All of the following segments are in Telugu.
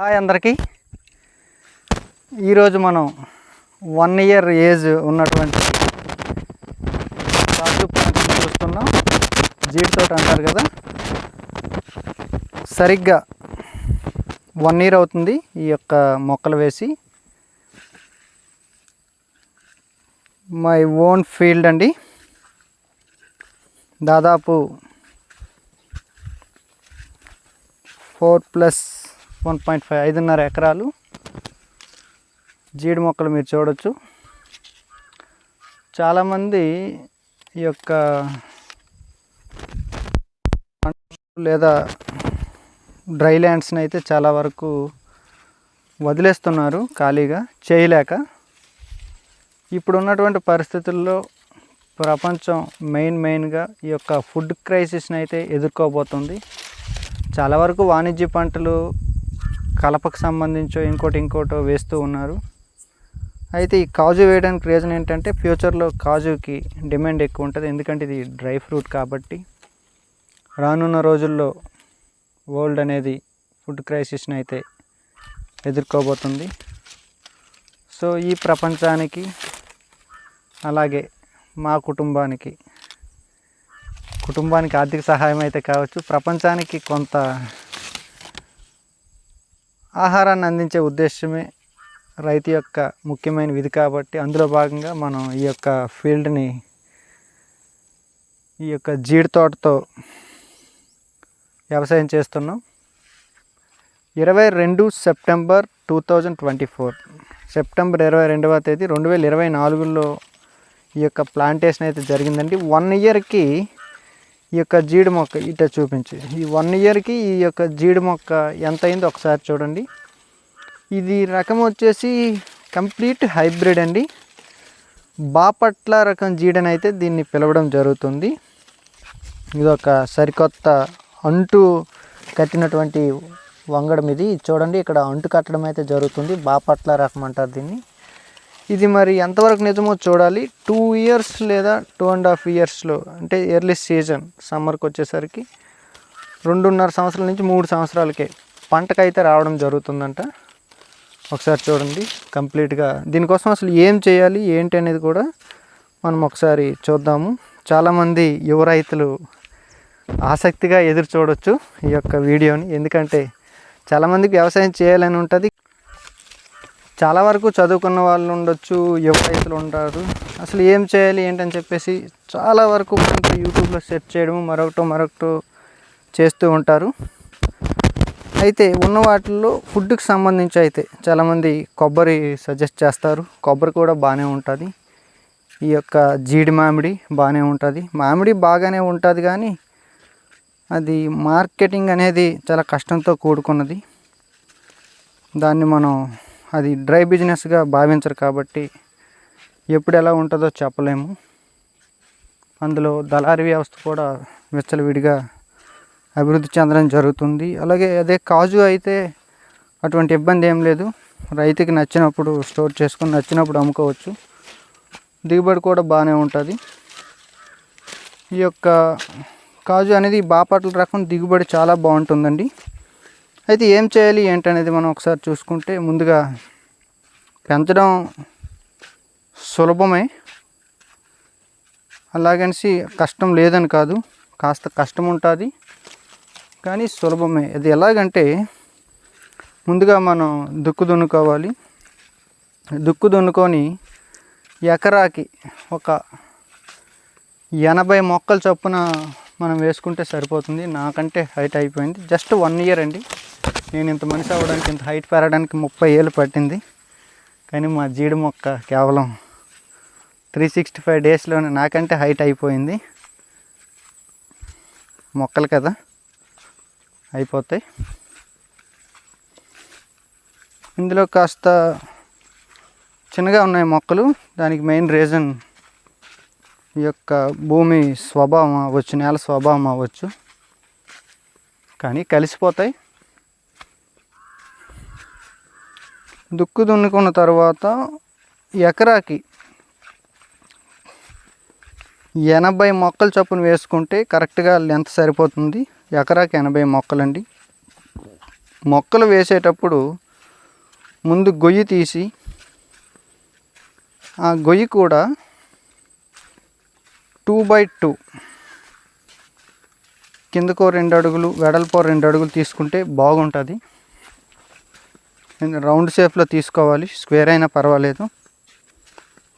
హాయ్ అందరికీ. ఈరోజు మనం వన్ ఇయర్ ఏజ్ ఉన్నటువంటి కాజు ప్లాంట్ని చూస్తున్నాం. జీడితోట అంటారు కదా. సరిగ్గా వన్ ఇయర్ అవుతుంది ఈ యొక్క మొక్కలు వేసి. మై ఓన్ ఫీల్డ్ అండి. దాదాపు four plus one point five ఐదున్నర ఎకరాలు జీడి మొక్కలు మీరు చూడొచ్చు. చాలామంది ఈ యొక్క లేదా డ్రై ల్యాండ్స్ని అయితే చాలా వరకు వదిలేస్తున్నారు ఖాళీగా చేయలేక. ఇప్పుడు ఉన్నటువంటి పరిస్థితుల్లో ప్రపంచం మెయిన్ మెయిన్గా ఈ యొక్క ఫుడ్ క్రైసిస్ని అయితే ఎదుర్కోబోతుంది. చాలా వరకు వాణిజ్య పంటలు కలపకు సంబంధించో ఇంకోటి ఇంకోటో వేస్తూ ఉన్నారు. అయితే ఈ కాజు వేయడానికి రీజన్ ఏంటంటే ఫ్యూచర్లో కాజుకి డిమాండ్ ఎక్కువ ఉంటుంది. ఎందుకంటే ఇది డ్రై ఫ్రూట్ కాబట్టి రానున్న రోజుల్లో వరల్డ్ అనేది ఫుడ్ క్రైసిస్ని అయితే ఎదుర్కోబోతుంది. సో ఈ ప్రపంచానికి అలాగే మా కుటుంబానికి కుటుంబానికి ఆర్థిక సహాయం అయితే కావచ్చు. ప్రపంచానికి కొంత ఆహారాన్ని అందించే ఉద్దేశమే రైతు యొక్క ముఖ్యమైన విధి కాబట్టి అందులో భాగంగా మనం ఈ యొక్క ఫీల్డ్ని ఈ యొక్క జీడి తోటతో వ్యవసాయం చేస్తున్నాం. ఇరవై రెండు September two thousand twenty four September ఇరవై రెండవ తేదీ రెండు వేల ఇరవై నాలుగులో ఈ యొక్క ప్లాంటేషన్ అయితే జరిగిందండి. వన్ ఇయర్కి ఈ యొక్క జీడి మొక్క ఇట చూపించి. ఈ వన్ ఇయర్కి ఈ యొక్క జీడి మొక్క ఎంత అయిందో ఒకసారి చూడండి. ఇది రకం వచ్చేసి కంప్లీట్ హైబ్రిడ్ అండి. బాపట్ల రకం జీడని అయితే దీన్ని పిలవడం జరుగుతుంది. ఇది ఒక సరికొత్త అంటు కట్టినటువంటి వంగడం ఇది చూడండి ఇక్కడ అంటు కట్టడం అయితే జరుగుతుంది. బాపట్ల రకం అంటారు దీన్ని. ఇది మరి ఎంతవరకు నిజమో చూడాలి. టూ ఇయర్స్ లేదా టూ అండ్ హాఫ్ ఇయర్స్లో అంటే ఎర్లీ సీజన్ సమ్మర్కి వచ్చేసరికి రెండున్నర సంవత్సరాల నుంచి మూడు సంవత్సరాలకే పంటకైతే రావడం జరుగుతుందంట. ఒకసారి చూడండి కంప్లీట్గా. దీనికోసం అసలు ఏం చేయాలి ఏంటి అనేది కూడా మనం ఒకసారి చూద్దాము. చాలామంది యువ రైతులు ఆసక్తిగా ఎదురు చూడొచ్చు ఈ యొక్క వీడియోని. ఎందుకంటే చాలామందికి వ్యవసాయం చేయాలని ఉంటుంది చాలా వరకు చదువుకున్న వాళ్ళు ఉండొచ్చు యువ రైతులు ఉంటారు. అసలు ఏం చేయాలి ఏంటని చెప్పేసి చాలా వరకు మనకి యూట్యూబ్లో సెర్చ్ చేయడం మరొకటో మరొకటో చేస్తూ ఉంటారు. అయితే ఉన్న వాటిల్లో ఫుడ్కి సంబంధించి అయితే చాలామంది కొబ్బరి సజెస్ట్ చేస్తారు. కొబ్బరి కూడా బాగానే ఉంటుంది. ఈ యొక్క జీడి మామిడి బాగానే ఉంటుంది. మామిడి బాగానే ఉంటుంది కానీ అది మార్కెటింగ్ అనేది చాలా కష్టంతో కూడుకున్నది. దాన్ని మనం అది డ్రై బిజినెస్గా భావించరు కాబట్టి ఎప్పుడు ఎలా ఉంటుందో చెప్పలేము. అందులో దళారీ వ్యవస్థ కూడా విచ్చలవిడిగా అభివృద్ధి చెందడం జరుగుతుంది. అలాగే అదే కాజు అయితే అటువంటి ఇబ్బంది ఏం లేదు. రైతుకి నచ్చినప్పుడు స్టోర్ చేసుకొని నచ్చినప్పుడు అమ్ముకోవచ్చు. దిగుబడి కూడా బాగానే ఉంటుంది. ఈ యొక్క కాజు అనేది బాపట్ల రకం దిగుబడి చాలా బాగుంటుందండి. అయితే ఏం చేయాలి ఏంటనేది మనం ఒకసారి చూసుకుంటే ముందుగా పెంచడం సులభమే. అలాగనేసి కష్టం లేదని కాదు కాస్త కష్టం ఉంటుంది కానీ సులభమే. అది ఎలాగంటే ముందుగా మనం దుక్కు దున్నుకోవాలి. దుక్కు దున్నుకొని ఎకరాకి ఒక ఎనభై మొక్కల చొప్పున మనం వేసుకుంటే సరిపోతుంది. నాకంటే హైట్ అయిపోయింది. జస్ట్ వన్ ఇయర్ అండి. నేను ఇంత మనిషి అవ్వడానికి ఇంత హైట్ పెరగడానికి ముప్పై ఏళ్ళు పట్టింది. కానీ మా జీడి మొక్క కేవలం త్రీ సిక్స్టీ ఫైవ్ డేస్లోనే నాకంటే హైట్ అయిపోయింది. మొక్కలు కదా అయిపోతాయి. ఇందులో కాస్త చిన్నగా ఉన్నాయి మొక్కలు. దానికి మెయిన్ రీజన్ ఈ యొక్క భూమి స్వభావం అవ్వచ్చు నేల స్వభావం అవ్వచ్చు. కానీ కలిసిపోతాయి. దుక్కు దున్నుకున్న తర్వాత ఎకరాకి ఎనభై మొక్కలు చొప్పున వేసుకుంటే కరెక్ట్గా లెంత్ సరిపోతుంది. ఎకరాకి ఎనభై మొక్కలండి. మొక్కలు వేసేటప్పుడు ముందు గొయ్యి తీసి ఆ గొయ్యి కూడా టూ బై టూ కిందకో రెండు అడుగులు వెడల్పో రెండు అడుగులు తీసుకుంటే బాగుంటుంది. రౌండ్ షేప్లో తీసుకోవాలి. స్క్వేర్ అయినా పర్వాలేదు.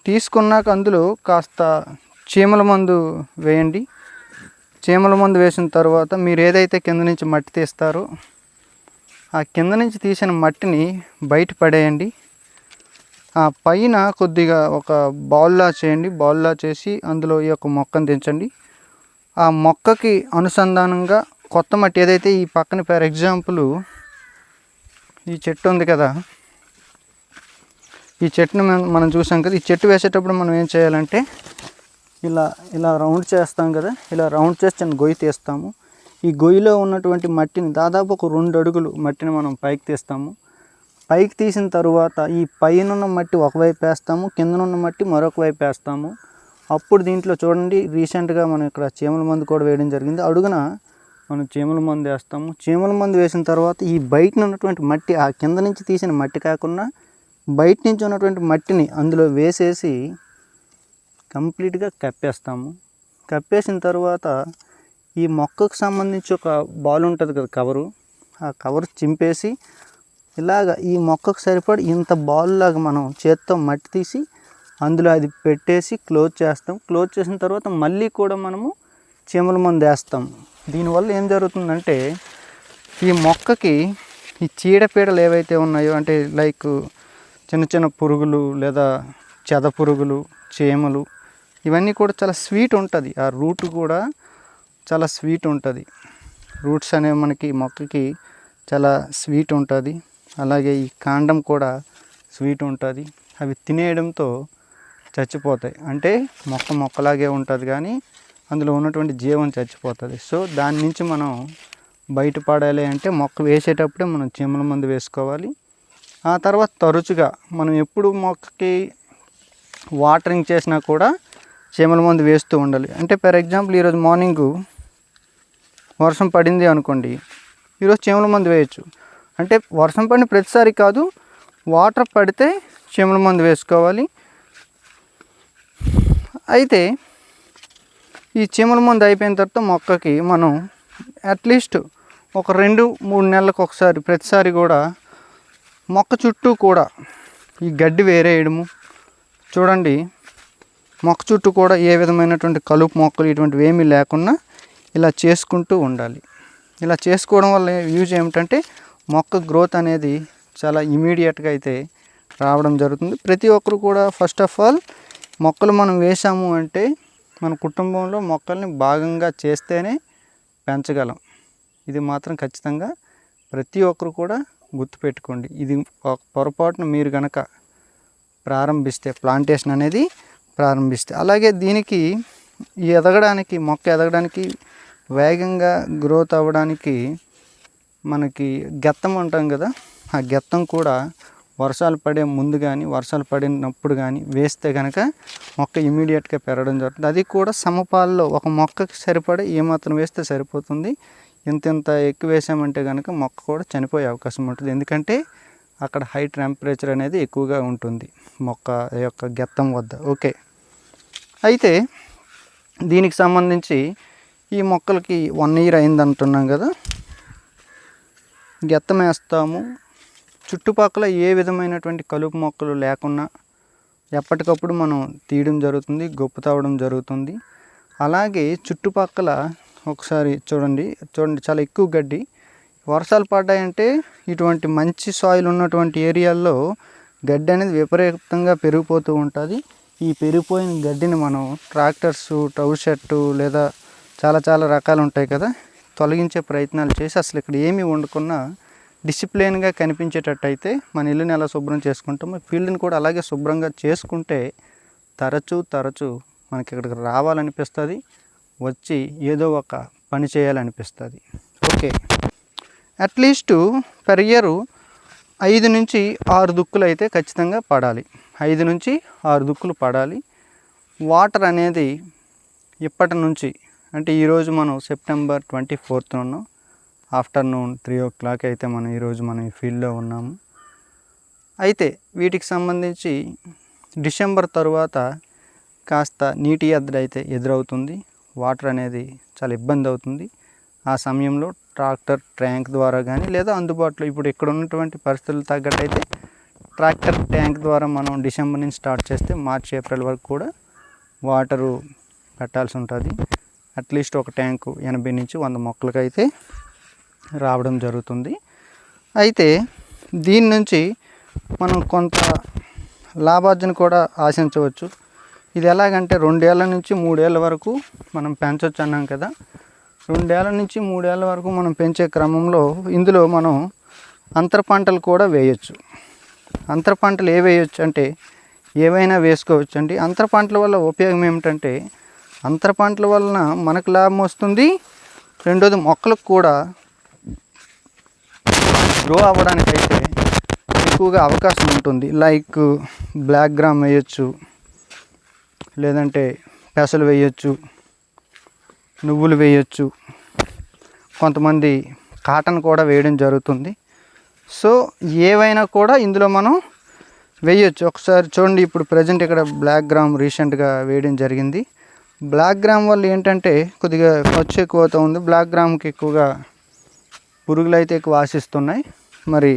తీసుకున్నాక అందులో కాస్త చీమల మందు వేయండి. చీమల మందు వేసిన తర్వాత మీరు ఏదైతే కింద నుంచి మట్టి తీస్తారో ఆ కింద నుంచి తీసిన మట్టిని బయట పడేయండి. ఆ పైన కొద్దిగా ఒక బౌల్లా చేయండి. బౌల్లా చేసి అందులో ఈ యొక్క మొక్కను దించండి. ఆ మొక్కకి అనుసంధానంగా కొత్త మట్టి ఏదైతే ఈ పక్కన ఫర్ ఎగ్జాంపుల్ ఈ చెట్టు ఉంది కదా. ఈ చెట్టును మనం మనం చూసాం కదా. ఈ చెట్టు వేసేటప్పుడు మనం ఏం చేయాలంటే ఇలా ఇలా రౌండ్ చేస్తాం కదా. ఇలా రౌండ్ చేసి చిన్న గొయ్యి తీస్తాము. ఈ గొయ్యిలో ఉన్నటువంటి మట్టిని దాదాపు ఒక రెండు అడుగులు మట్టిని మనం పైకి తీస్తాము. పైకి తీసిన తరువాత ఈ పైన ఉన్న మట్టి ఒకవైపు వేస్తాము కిందనున్న మట్టి మరొక వైపు వేస్తాము. అప్పుడు దీంట్లో చూడండి రీసెంట్గా మనం ఇక్కడ చీమల మందు కూడా వేయడం జరిగింది. అడుగున మనం చీమల మందు వేస్తాము. చీమల మందు వేసిన తర్వాత ఈ బయట ఉన్నటువంటి మట్టి ఆ కింద నుంచి తీసిన మట్టి కాకుండా బయట నుంచి ఉన్నటువంటి మట్టిని అందులో వేసేసి కంప్లీట్గా కప్పేస్తాము. కప్పేసిన తర్వాత ఈ మొక్కకు సంబంధించి ఒక బాల్ ఉంటుంది కదా కవరు ఆ కవర్ చింపేసి ఇలాగ ఈ మొక్కకు సరిపడి ఇంత బాల్ లాగా మనం చేత్తో మట్టి తీసి అందులో అది పెట్టేసి క్లోజ్ చేస్తాం. క్లోజ్ చేసిన తర్వాత మళ్ళీ కూడా మనము చీమల మందు వేస్తాం దీనివల్ల ఏం జరుగుతుందంటే ఈ మొక్కకి ఈ చీడపీడలు ఏవైతే ఉన్నాయో అంటే లైక్ చిన్న చిన్న పురుగులు లేదా చెద పురుగులు చేమలు ఇవన్నీ కూడా చాలా స్వీట్ ఉంటుంది. ఆ రూట్ కూడా చాలా స్వీట్ ఉంటుంది. రూట్స్ అనేవి మనకి మొక్కకి చాలా స్వీట్ ఉంటుంది. అలాగే ఈ కాండం కూడా స్వీట్ ఉంటుంది. అవి తినేయడంతో చచ్చిపోతాయి. అంటే మొక్క మొక్కలాగే ఉంటుంది కానీ అందులో ఉన్నటువంటి జీవం చచ్చిపోతుంది. సో దాని నుంచి మనం బయటపడాలి అంటే మొక్క వేసేటప్పుడే మనం చీమల మందు వేసుకోవాలి. ఆ తర్వాత తరచుగా మనం ఎప్పుడు మొక్కకి వాటరింగ్ చేసినా కూడా చీమల మందు వేస్తూ ఉండాలి. అంటే ఫర్ ఎగ్జాంపుల్ ఈరోజు మార్నింగు వర్షం పడింది అనుకోండి ఈరోజు చీమల మందు వేయచ్చు. అంటే వర్షం పడిన ప్రతిసారి కాదు వాటర్ పడితే చీమల మందు వేసుకోవాలి. అయితే ఈ చీమల మందు అయిపోయిన తర్వాత మొక్కకి మనం అట్లీస్ట్ ఒక రెండు మూడు నెలలకు ఒకసారి ప్రతిసారి కూడా మొక్క చుట్టూ కూడా ఈ గడ్డి వేరేయడము. చూడండి మొక్క చుట్టూ కూడా ఏ విధమైనటువంటి కలుపు మొక్కలు ఇటువంటివి ఏమీ లేకుండా ఇలా చేసుకుంటూ ఉండాలి. ఇలా చేసుకోవడం వల్ల యూజ్ ఏమిటంటే మొక్క గ్రోత్ అనేది చాలా ఇమీడియట్గా అయితే రావడం జరుగుతుంది. ప్రతి ఒక్కరు కూడా ఫస్ట్ ఆఫ్ ఆల్ మొక్కలు మనం వేసాము అంటే మన కుటుంబంలో మొక్కల్ని భాగంగా చేస్తేనే పెంచగలం. ఇది మాత్రం ఖచ్చితంగా ప్రతి ఒక్కరు కూడా గుర్తుపెట్టుకోండి. ఇది ఒక పొరపాటున మీరు కనుక ప్రారంభిస్తే ప్లాంటేషన్ అనేది ప్రారంభిస్తే. అలాగే దీనికి ఎదగడానికి మొక్క ఎదగడానికి వేగంగా గ్రోత్ అవ్వడానికి మనకి గెత్తం అంటాం కదా ఆ గెత్తం కూడా వర్షాలు పడే ముందు కానీ వర్షాలు పడినప్పుడు కానీ వేస్తే కనుక మొక్క ఇమీడియట్గా పెరగడం జరుగుతుంది. అది కూడా సమపాల్లో ఒక మొక్కకి సరిపడే ఏమాత్రం వేస్తే సరిపోతుంది. ఇంత ఇంత ఎక్కువ వేసామంటే కనుక మొక్క కూడా చనిపోయే అవకాశం ఉంటుంది. ఎందుకంటే అక్కడ హై టెంపరేచర్ అనేది ఎక్కువగా ఉంటుంది మొక్క యొక్క గెత్తం వద్ద. ఓకే. అయితే దీనికి సంబంధించి ఈ మొక్కలకి వన్ ఇయర్ అయింది అంటున్నాం కదా. గెత్తం వేస్తాము. చుట్టుపక్కల ఏ విధమైనటువంటి కలుపు మొక్కలు లేకుండా ఎప్పటికప్పుడు మనం తీయడం జరుగుతుంది గొప్ప తావడం జరుగుతుంది. అలాగే చుట్టుపక్కల ఒకసారి చూడండి చూడండి చాలా ఎక్కువ గడ్డి. వర్షాలు పడ్డాయంటే ఇటువంటి మంచి సాయిల్ ఉన్నటువంటి ఏరియాల్లో గడ్డి అనేది విపరీతంగా పెరిగిపోతూ ఉంటుంది. ఈ పెరిగిపోయిన గడ్డిని మనం ట్రాక్టర్స్ టౌ షర్టు లేదా చాలా చాలా రకాలు ఉంటాయి కదా తొలగించే ప్రయత్నాలు చేసి అసలు ఇక్కడ ఏమీ వండుకున్నా డిసిప్లిన్గా కనిపించేటట్టయితే మన ఇల్లుని ఎలా శుభ్రం చేసుకుంటామో ఫీల్డ్ని కూడా అలాగే శుభ్రంగా చేసుకుంటే తరచూ తరచూ మనకి ఇక్కడికి రావాలనిపిస్తుంది వచ్చి ఏదో ఒక పని చేయాలనిపిస్తుంది. ఓకే. అట్లీస్ట్ పెర్ ఇయర్ ఐదు నుంచి ఆరు దుక్కులు అయితే ఖచ్చితంగా పడాలి. ఐదు నుంచి ఆరు దుక్కులు పడాలి. వాటర్ అనేది ఇప్పటి నుంచి అంటే ఈరోజు మనం సెప్టెంబర్ ట్వంటీ ఫోర్త్ ఉన్నాం. ఆఫ్టర్నూన్ త్రీ ఓ క్లాక్ అయితే మనం ఈరోజు మనం ఈ ఫీల్డ్లో ఉన్నాము. అయితే వీటికి సంబంధించి డిసెంబర్ తరువాత కాస్త నీటి ఎద్దడి అయితే ఎదురవుతుంది. వాటర్ అనేది చాలా ఇబ్బంది అవుతుంది. ఆ సమయంలో ట్రాక్టర్ ట్యాంక్ ద్వారా కానీ లేదా అందుబాటులో ఇప్పుడు ఇక్కడ ఉన్నటువంటి పరిస్థితులు తగ్గట్టయితే ట్రాక్టర్ ట్యాంక్ ద్వారా మనం డిసెంబర్ నుంచి స్టార్ట్ చేస్తే మార్చి ఏప్రిల్ వరకు కూడా వాటరు పెట్టాల్సి ఉంటుంది. అట్లీస్ట్ ఒక ట్యాంకు ఎనభై నుంచి వంద మొక్కలకైతే రావడం జరుగుతుంది. అయితే దీని నుంచి మనం కొంత లాభార్జన కూడా ఆశించవచ్చు. ఇది ఎలాగంటే రెండేళ్ళ నుంచి మూడేళ్ళ వరకు మనం పెంచవచ్చు అన్నాం కదా. రెండేళ్ళ నుంచి మూడేళ్ళ వరకు మనం పెంచే క్రమంలో ఇందులో మనం అంతర పంటలు కూడా వేయచ్చు. అంతర పంటలు ఏ వేయచ్చు అంటే ఏవైనా వేసుకోవచ్చు అండి అంతర పంటల వల్ల ఉపయోగం ఏమిటంటే అంతర పంటల వలన మనకు లాభం వస్తుంది. రెండోది మొక్కలకు కూడా గ్రో అవ్వడానికి అయితే ఎక్కువగా అవకాశం ఉంటుంది. లైక్ బ్లాక్ గ్రామ్ వేయచ్చు లేదంటే పెసలు వేయచ్చు నువ్వులు వేయచ్చు. కొంతమంది కాటన్ కూడా వేయడం జరుగుతుంది. సో ఏవైనా కూడా ఇందులో మనం వేయచ్చు. ఒకసారి చూడండి ఇప్పుడు ప్రజెంట్ ఇక్కడ బ్లాక్ గ్రామ్ రీసెంట్గా వేయడం జరిగింది. బ్లాక్ గ్రామ్ వల్ల ఏంటంటే కొద్దిగా ఖర్చు ఎక్కువ అవుతూ ఉంది బ్లాక్ గ్రామ్కి ఎక్కువగా పురుగులు అయితే ఎక్కువ ఆశిస్తున్నాయి. మరి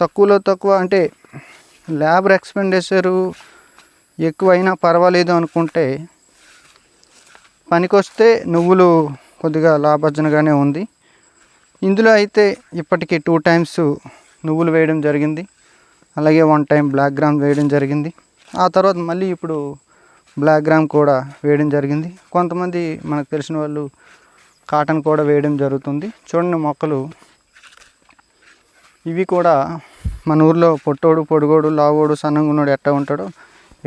తక్కువలో తక్కువ అంటే లేబర్ ఎక్స్పెండిచరు ఎక్కువైనా పర్వాలేదు అనుకుంటే పనికొస్తే నువ్వులు కొద్దిగా లాభార్జనగానే ఉంది. ఇందులో అయితే ఇప్పటికీ టూ టైమ్స్ నువ్వులు వేయడం జరిగింది. అలాగే వన్ టైం బ్లాక్ గ్రామ్ వేయడం జరిగింది. ఆ తర్వాత మళ్ళీ ఇప్పుడు బ్లాక్ గ్రామ్ కూడా వేయడం జరిగింది. కొంతమంది మనకు తెలిసిన వాళ్ళు కాటన్ కూడా వేయడం జరుగుతుంది. చూడండి మొక్కలు ఇవి కూడా మన ఊర్లో పొట్టోడు పొడుగోడు లావోడు సన్నంగున్నోడు ఎట్టా ఉంటాడో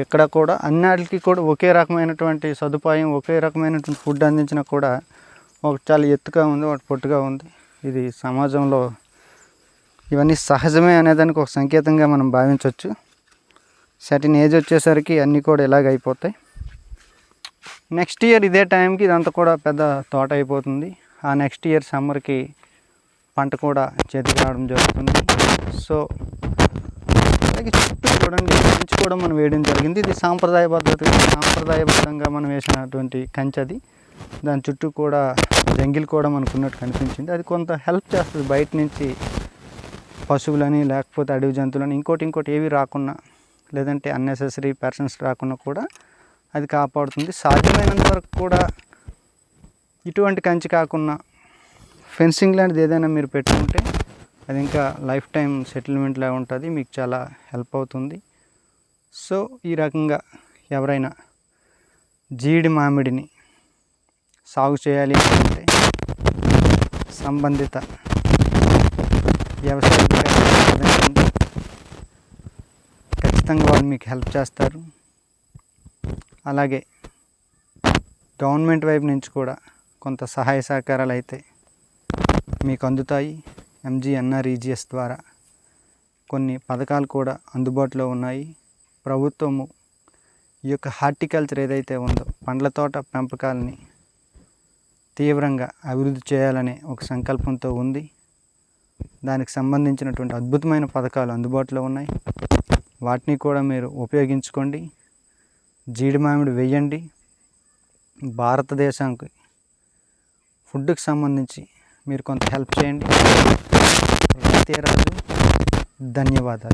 ఇక్కడ కూడా అన్నిటికీ కూడా ఒకే రకమైనటువంటి సదుపాయం ఒకే రకమైనటువంటి ఫుడ్ అందించినా కూడా ఒకటి చాలా ఎత్తుగా ఉంది ఒకటి పొట్టుగా ఉంది. ఇది సమాజంలో ఇవన్నీ సహజమే అనేదానికి ఒక సంకేతంగా మనం భావించవచ్చు సర్టిన్ ఏజ్ వచ్చేసరికి అన్నీ కూడా ఇలాగ అయిపోతాయి. నెక్స్ట్ ఇయర్ ఇదే టైంకి ఇదంతా కూడా పెద్ద తోట అయిపోతుంది. ఆ నెక్స్ట్ ఇయర్ సమ్మర్కి పంట కూడా చేతికి రావడం జరుగుతుంది. సో అలాగే చుట్టూ చూడండి కంచి కూడా మనం వేయడం జరిగింది. ఇది సాంప్రదాయ పద్ధతి. సాంప్రదాయబద్ధంగా మనం వేసినటువంటి కంచి అది. దాని చుట్టూ కూడా జంగిల్ కూడా మనకు ఉన్నట్టు కనిపించింది. అది కొంత హెల్ప్ చేస్తుంది బయట నుంచి పశువులని లేకపోతే అడవి జంతువులని. ఇంకోటి ఇంకోటి ఏవి రాకుండా లేదంటే అన్నెసెసరీ పర్సన్స్ రాకుండా కూడా అది కాపాడుతుంది. సాధ్యమైనంత వరకు కూడా ఇటువంటి కంచి కాకుండా ఫెన్సింగ్ లాంటిది ఏదైనా మీరు పెట్టుకుంటే అది ఇంకా లైఫ్ టైం సెటిల్మెంట్లా ఉంటుంది మీకు చాలా హెల్ప్ అవుతుంది. సో ఈ రకంగా ఎవరైనా జీడి మామిడిని సాగు చేయాలి అంటే సంబంధిత వ్యవసాయ ఖచ్చితంగా వాళ్ళు మీకు హెల్ప్ చేస్తారు. అలాగే గవర్నమెంట్ వైపు నుంచి కూడా కొంత సహాయ సహకారాలు అయితే మీకు అందుతాయి ఎంజీఎన్ఆర్ఈజిఎస్ ద్వారా కొన్ని పథకాలు కూడా అందుబాటులో ఉన్నాయి. ప్రభుత్వము ఈ యొక్క హార్టికల్చర్ ఏదైతే ఉందో పండ్ల తోట పెంపకాలని తీవ్రంగా అభివృద్ధి చేయాలనే ఒక సంకల్పంతో ఉంది. దానికి సంబంధించినటువంటి అద్భుతమైన పథకాలు అందుబాటులో ఉన్నాయి. వాటిని కూడా మీరు ఉపయోగించుకోండి. జీడి మామిడి వేయండి. భారతదేశానికి ఫుడ్కి సంబంధించి మీరు కొంత హెల్ప్ చేయండి. రైతే రాజు ధన్యవాదాలు.